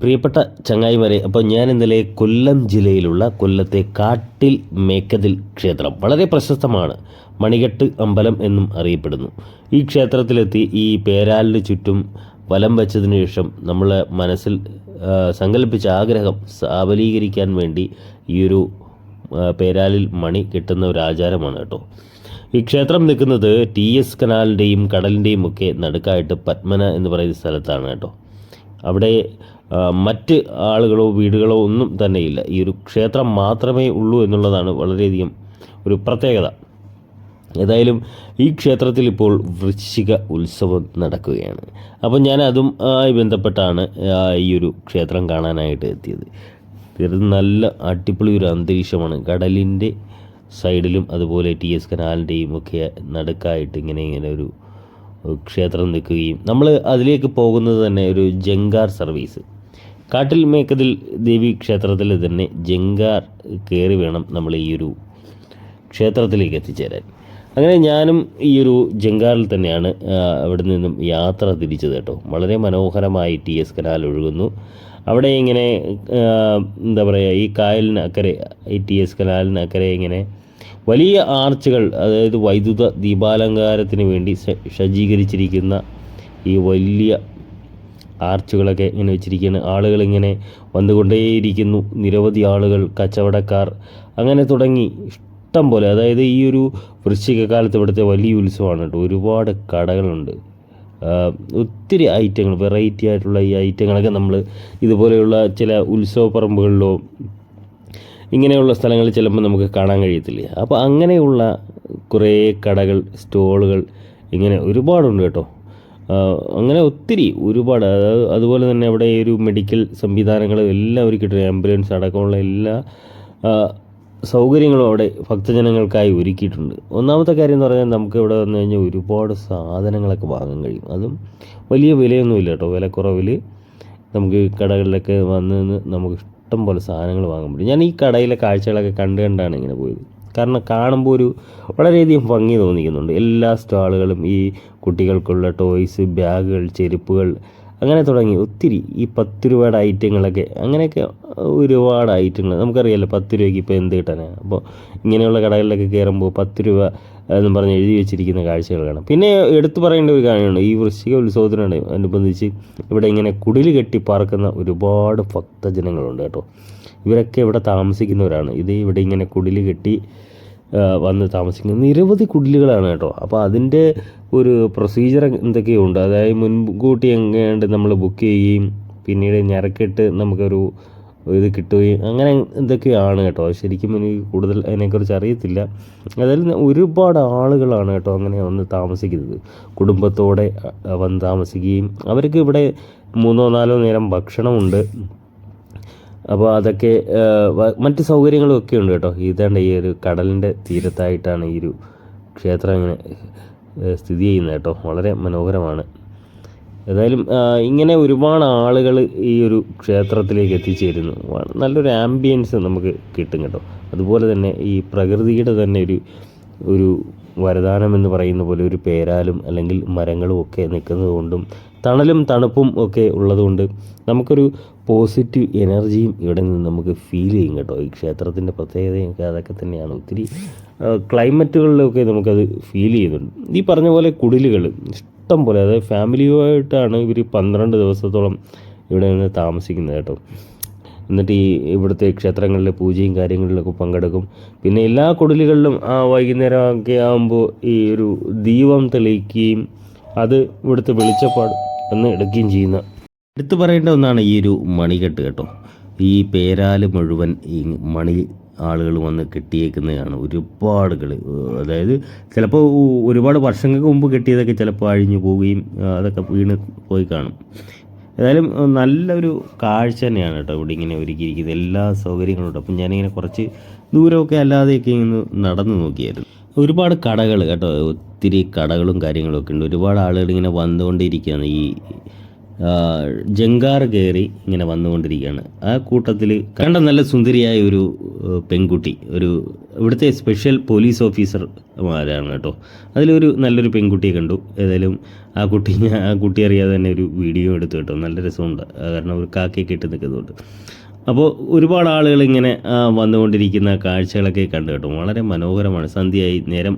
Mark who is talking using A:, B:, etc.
A: പ്രിയപ്പെട്ട ചങ്ങായിമാരെ അപ്പോൾ ഞാൻ ഇന്നലെ കൊല്ലം ജില്ലയിലുള്ള കൊല്ലത്തെ കാട്ടിൽ മേക്കതിൽ ക്ഷേത്രം വളരെ പ്രശസ്തമാണ്. മണികെട്ട് അമ്പലം എന്നും അറിയപ്പെടുന്നു. ഈ ക്ഷേത്രത്തിലെത്തി ഈ പേരാലിന് ചുറ്റും വലം വെച്ചതിന് ശേഷം നമ്മൾ മനസ്സിൽ സങ്കല്പിച്ച ആഗ്രഹം സാബലീകരിക്കാൻ വേണ്ടി ഈ ഒരു പേരാലിൽ മണി കിട്ടുന്ന ഒരു ആചാരമാണ് കേട്ടോ. ഈ ക്ഷേത്രം നിൽക്കുന്നത് ടി എസ് കനാലിന്റെയും കടലിന്റെയും ഒക്കെ നടുക്കായിട്ട് പത്മന എന്ന് പറയുന്ന സ്ഥലത്താണ് കേട്ടോ. അവിടെ മറ്റ് ആളുകളോ വീടുകളോ ഒന്നും തന്നെയില്ല. ഈ ഒരു ക്ഷേത്രം മാത്രമേ ഉള്ളൂ എന്നുള്ളതാണ് വളരെയധികം ഒരു പ്രത്യേകത. ഏതായാലും ഈ ക്ഷേത്രത്തിൽ ഇപ്പോൾ വൃശ്ചിക ഉത്സവം നടക്കുകയാണ്. അപ്പോൾ ഞാൻ അതും ആയി ബന്ധപ്പെട്ടാണ് ഈ ഒരു ക്ഷേത്രം കാണാനായിട്ട് എത്തിയത്. ഇത് നല്ല അടിപൊളി ഒരു അന്തരീക്ഷമാണ്. കടലിന്റെ സൈഡിലും അതുപോലെ ടി എസ് കനാലിന്റെയും ഒക്കെ നടുക്കായിട്ട് ഇങ്ങനെ ഇങ്ങനെ ഒരു ക്ഷേത്രം നിൽക്കുകയും. നമ്മൾ അതിലേക്ക് പോകുന്നത് തന്നെ ഒരു ജങ്കാർ സർവീസ്. കാട്ടിൽ മേക്കതിൽ ദേവി ക്ഷേത്രത്തിൽ തന്നെ ജങ്കാർ കയറി വേണം നമ്മൾ ഈ ഒരു ക്ഷേത്രത്തിലേക്ക് എത്തിച്ചേരാൻ. അങ്ങനെ ഞാനും ഈ ഒരു ജങ്കാറിൽ തന്നെയാണ് അവിടെ നിന്നും യാത്ര തിരിച്ചത് കേട്ടോ. വളരെ മനോഹരമായി ടി എസ് കനാൽ ഒഴുകുന്നു. അവിടെ ഇങ്ങനെ എന്താ പറയുക ഈ കായലിന് അക്കരെ ഈ ടി എസ് കനാലിന് അക്കരെ ഇങ്ങനെ വലിയ ആർച്ചുകൾ അതായത് വൈദ്യുത ദീപാലങ്കാരത്തിന് വേണ്ടി സജ്ജീകരിച്ചിരിക്കുന്ന ഈ വലിയ ആർച്ചുകളൊക്കെ ഇങ്ങനെ വെച്ചിരിക്കുകയാണ്. ആളുകൾ ഇങ്ങനെ വന്നുകൊണ്ടേയിരിക്കുന്നു. നിരവധി ആളുകൾ കച്ചവടക്കാർ അങ്ങനെ തുടങ്ങി. ഇഷ്ടം പോലെ അതായത് ഈ ഒരു വൃശ്ചികകാലത്ത് ഇവിടുത്തെ വലിയ ഉത്സവമാണ് കേട്ടോ. ഒരുപാട് കടകളുണ്ട്. ഒത്തിരി ഐറ്റങ്ങൾ വെറൈറ്റി ആയിട്ടുള്ള ഈ ഐറ്റങ്ങളൊക്കെ നമ്മൾ ഇതുപോലെയുള്ള ചില ഉത്സവ പറമ്പുകളിലോ ഇങ്ങനെയുള്ള സ്ഥലങ്ങളിൽ ചിലപ്പോൾ നമുക്ക് കാണാൻ കഴിയത്തില്ല. അപ്പോൾ അങ്ങനെയുള്ള കുറേ കടകൾ സ്റ്റോളുകൾ ഇങ്ങനെ ഒരുപാടുണ്ട് കേട്ടോ. അങ്ങനെ ഒത്തിരി ഒരുപാട് അതുപോലെ തന്നെ അവിടെ ഒരു മെഡിക്കൽ സംവിധാനങ്ങൾ എല്ലാം ഒരുക്കിയിട്ടുണ്ട് ആംബുലൻസ് അടക്കമുള്ള എല്ലാ സൗകര്യങ്ങളും അവിടെ ഭക്തജനങ്ങൾക്കായി ഒരുക്കിയിട്ടുണ്ട്. ഒന്നാമത്തെ കാര്യം എന്ന് പറഞ്ഞാൽ നമുക്ക് ഇവിടെ വന്നു കഴിഞ്ഞാൽ ഒരുപാട് സാധനങ്ങളൊക്കെ വാങ്ങാൻ കഴിയും. അതും വലിയ വിലയൊന്നുമില്ല കേട്ടോ. വിലക്കുറവിൽ നമുക്ക് കടകളിലൊക്കെ വന്ന് നമുക്ക് ഇഷ്ടം പോലെ സാധനങ്ങൾ വാങ്ങാൻ പറ്റും. ഞാൻ ഈ കടയിലെ കാഴ്ചകളൊക്കെ കണ്ട് കണ്ടാണ് ഇങ്ങനെ പോയത്. കാരണം കാണുമ്പോൾ ഒരു വളരെയധികം ഭംഗി തോന്നിക്കുന്നുണ്ട്. എല്ലാ സ്റ്റാളുകളും ഈ കുട്ടികൾക്കുള്ള ടോയ്സ് ബാഗുകൾ ചെരുപ്പുകൾ അങ്ങനെ തുടങ്ങി. ഒത്തിരി ഈ പത്ത് രൂപയുടെ ഐറ്റങ്ങളൊക്കെ അങ്ങനെയൊക്കെ ഒരുപാട് ഐറ്റങ്ങൾ. നമുക്കറിയാമല്ലോ പത്ത് രൂപയ്ക്ക് ഇപ്പോൾ എന്ത് കിട്ടാനാണ് അപ്പോൾ ഇങ്ങനെയുള്ള കടകളിലൊക്കെ കയറുമ്പോൾ പത്ത് രൂപ എന്ന് പറഞ്ഞ് എഴുതി വെച്ചിരിക്കുന്ന കാഴ്ചകൾ കാണാം. പിന്നെ എടുത്തു പറയേണ്ട ഒരു കാര്യമുണ്ട്. ഈ വൃശ്ചിക ഉത്സവത്തിനോട് അനുബന്ധിച്ച് ഇവിടെ ഇങ്ങനെ കുടിൽ കെട്ടി പാർക്കുന്ന ഒരുപാട് ഭക്തജനങ്ങളുണ്ട് കേട്ടോ. ഇവരൊക്കെ ഇവിടെ താമസിക്കുന്നവരാണ്. ഇത് ഇവിടെ ഇങ്ങനെ കുടിൽ കെട്ടി വന്ന് താമസിക്കുന്ന നിരവധി കുടിലുകളാണ് കേട്ടോ. അപ്പോൾ അതിന്റെ ഒരു പ്രൊസീജിയർ എന്തൊക്കെയോ ഉണ്ട് അതായത് മുൻകൂട്ടി എങ്ങനെയുണ്ട് നമ്മൾ ബുക്ക് ചെയ്യുകയും പിന്നീട് ഞരക്കിട്ട് നമുക്കൊരു ഇത് കിട്ടുകയും അങ്ങനെ എന്തൊക്കെയാണ് കേട്ടോ? ശരിക്കും എനിക്ക് കൂടുതൽ അതിനെക്കുറിച്ച് അറിയത്തില്ല. അതായത് ഒരുപാട് ആളുകളാണ് കേട്ടോ അങ്ങനെ വന്ന് താമസിക്കുന്നത്. കുടുംബത്തോടെ വന്ന് താമസിക്കുകയും അവർക്ക് ഇവിടെ മൂന്നോ നാലോ നേരം ഭക്ഷണമുണ്ട്. അപ്പോൾ അതൊക്കെ മറ്റ് സൗകര്യങ്ങളും ഒക്കെ ഉണ്ട് കേട്ടോ. ഇതാണ്ട് ഈ ഒരു കടലിന്റെ തീരത്തായിട്ടാണ് ഈ ഒരു ക്ഷേത്രം ഇങ്ങനെ സ്ഥിതി ചെയ്യുന്നത് കേട്ടോ. വളരെ മനോഹരമാണ്. ഏതായാലും ഇങ്ങനെ ഒരുപാട് ആളുകൾ ഈ ഒരു ക്ഷേത്രത്തിലേക്ക് എത്തിച്ചേരുന്നു. നല്ലൊരു ആംബിയൻസ് നമുക്ക് കിട്ടും കേട്ടോ. അതുപോലെ തന്നെ ഈ പ്രകൃതിയുടെ തന്നെ ഒരു ഒരു വരദാനം എന്ന് പറയുന്ന പോലെ ഒരു പേരാലും അല്ലെങ്കിൽ മരങ്ങളും ഒക്കെ നിൽക്കുന്നത് കൊണ്ടും തണലും തണുപ്പും ഒക്കെ ഉള്ളതുകൊണ്ട് നമുക്കൊരു പോസിറ്റീവ് എനർജിയും ഇവിടെ നിന്ന് നമുക്ക് ഫീൽ ചെയ്യും കേട്ടോ. ഈ ക്ഷേത്രത്തിന്റെ പ്രത്യേകതയൊക്കെ അതൊക്കെ തന്നെയാണ്. ഒത്തിരി ക്ലൈമറ്റുകളിലൊക്കെ നമുക്കത് ഫീൽ ചെയ്യുന്നുണ്ട്. ഈ പറഞ്ഞ പോലെ കുടിലുകൾ ഇഷ്ടം പോലെ അതായത് ഫാമിലിയുമായിട്ടാണ് ഇവർ പന്ത്രണ്ട് ദിവസത്തോളം ഇവിടെ നിന്ന് താമസിക്കുന്നത് കേട്ടോ. എന്നിട്ട് ഈ ഇവിടുത്തെ ക്ഷേത്രങ്ങളിലെ പൂജയും കാര്യങ്ങളിലൊക്കെ പങ്കെടുക്കും. പിന്നെ എല്ലാ കുടിലുകളിലും ആ വൈകുന്നേരം ഒക്കെ ആകുമ്പോൾ ഈ ഒരു ദീപം തെളിയിക്കുകയും അത് ഇവിടുത്തെ വെളിച്ചപ്പാട് എന്ന് എടുക്കുകയും ചെയ്യുന്ന എടുത്തു പറയേണ്ട ഒന്നാണ് ഈ ഒരു മണികെട്ട് കേട്ടോ. ഈ പേരാൽ മുഴുവൻ ഈ മണി ആളുകൾ വന്ന് കെട്ടിയേക്കുന്നതാണ്. ഒരുപാട് കളി. അതായത് ചിലപ്പോൾ ഒരുപാട് വർഷങ്ങൾക്ക് മുമ്പ് കെട്ടിയതൊക്കെ ചിലപ്പോൾ അഴിഞ്ഞു പോവുകയും അതൊക്കെ വീണ് പോയി കാണും. ഏതായാലും നല്ലൊരു കാഴ്ച തന്നെയാണ് കേട്ടോ ഇവിടെ ഇങ്ങനെ ഒരുക്കിയിരിക്കുന്നത്. എല്ലാ സൗകര്യങ്ങളും ഉണ്ട് അപ്പം ഞാനിങ്ങനെ കുറച്ച് ദൂരമൊക്കെ അല്ലാതെയൊക്കെ ഇങ്ങനെ നടന്നു നോക്കിയായിരുന്നു. ഒരുപാട് കടകൾ കേട്ടോ ഒത്തിരി കടകളും കാര്യങ്ങളൊക്കെ ഉണ്ട്. ഒരുപാട് ആളുകൾ ഇങ്ങനെ വന്നുകൊണ്ടിരിക്കുകയാണ് ഈ ജങ്കാർ കയറി ഇങ്ങനെ വന്നുകൊണ്ടിരിക്കുകയാണ്. ആ കൂട്ടത്തിൽ കണ്ട നല്ല സുന്ദരിയായ ഒരു പെൺകുട്ടി ഒരു ഇവിടുത്തെ സ്പെഷ്യൽ പോലീസ് ഓഫീസർമാരാണ് കേട്ടോ. അതിലൊരു നല്ലൊരു പെൺകുട്ടിയെ കണ്ടു. ഏതായാലും ആ കുട്ടി ആ കുട്ടി അറിയാതെ തന്നെ ഒരു വീഡിയോ എടുത്തു കേട്ടോ. നല്ല രസമുണ്ട്. കാരണം ഒരു കാക്കയൊക്കെ ഇട്ട് നിൽക്കുന്നതുകൊണ്ട്. അപ്പോൾ ഒരുപാട് ആളുകൾ ഇങ്ങനെ വന്നുകൊണ്ടിരിക്കുന്ന കാഴ്ചകളൊക്കെ കണ്ടു കേട്ടോ. വളരെ മനോഹരമാണ്. സന്ധ്യയായി നേരം